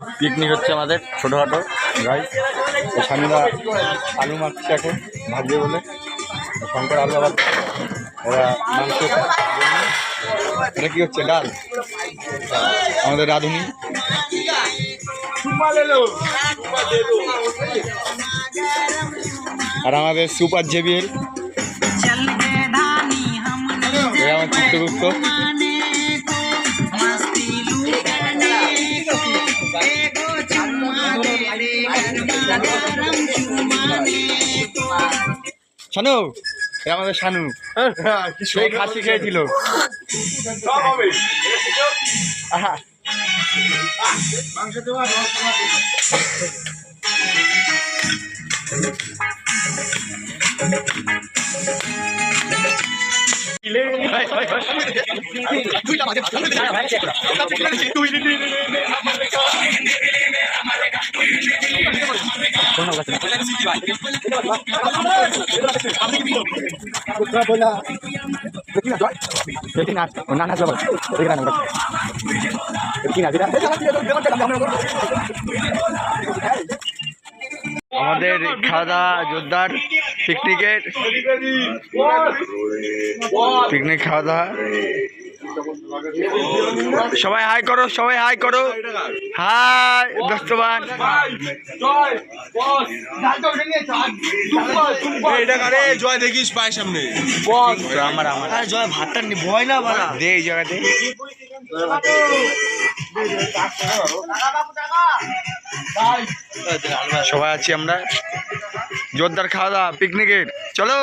Picnic হচ্ছে আমাদের ছোটোখাটো গাইজ স্বামীরা আলু মাখছে এখন ভাজবে বলে, শঙ্কর আলু আবার ওরা মাংস এটা কি হচ্ছে, ডাল? আমাদের রাঁধুনি। আর আমাদের সুপার জেবিএল। আমার চিত্রগুপ্ত। एगो चुम्मा दे दे गरम चुम्माने को শানু এটা আমাদের শানু সেই খাসি খেয়েছিল আহা। দেখি না ও না না যাব দেখি না দেখি না যেটা আমাদের খাওয়া দাওয়া জোরদার পিকনিকের পিকনিক খাওয়া দাওয়া সবাই হাই করো সবাই হাই করো। হাই দোস্তবান এটা কারে জয় দেখিস পায় সামনে। আমার আমার। জয় ভাতটা নি ভয় না বাড়া। দে এই জায়গাতে। সবাই আছি আমরা। জোরদার খাওয়া দাওয়া পিকনিকের চলো।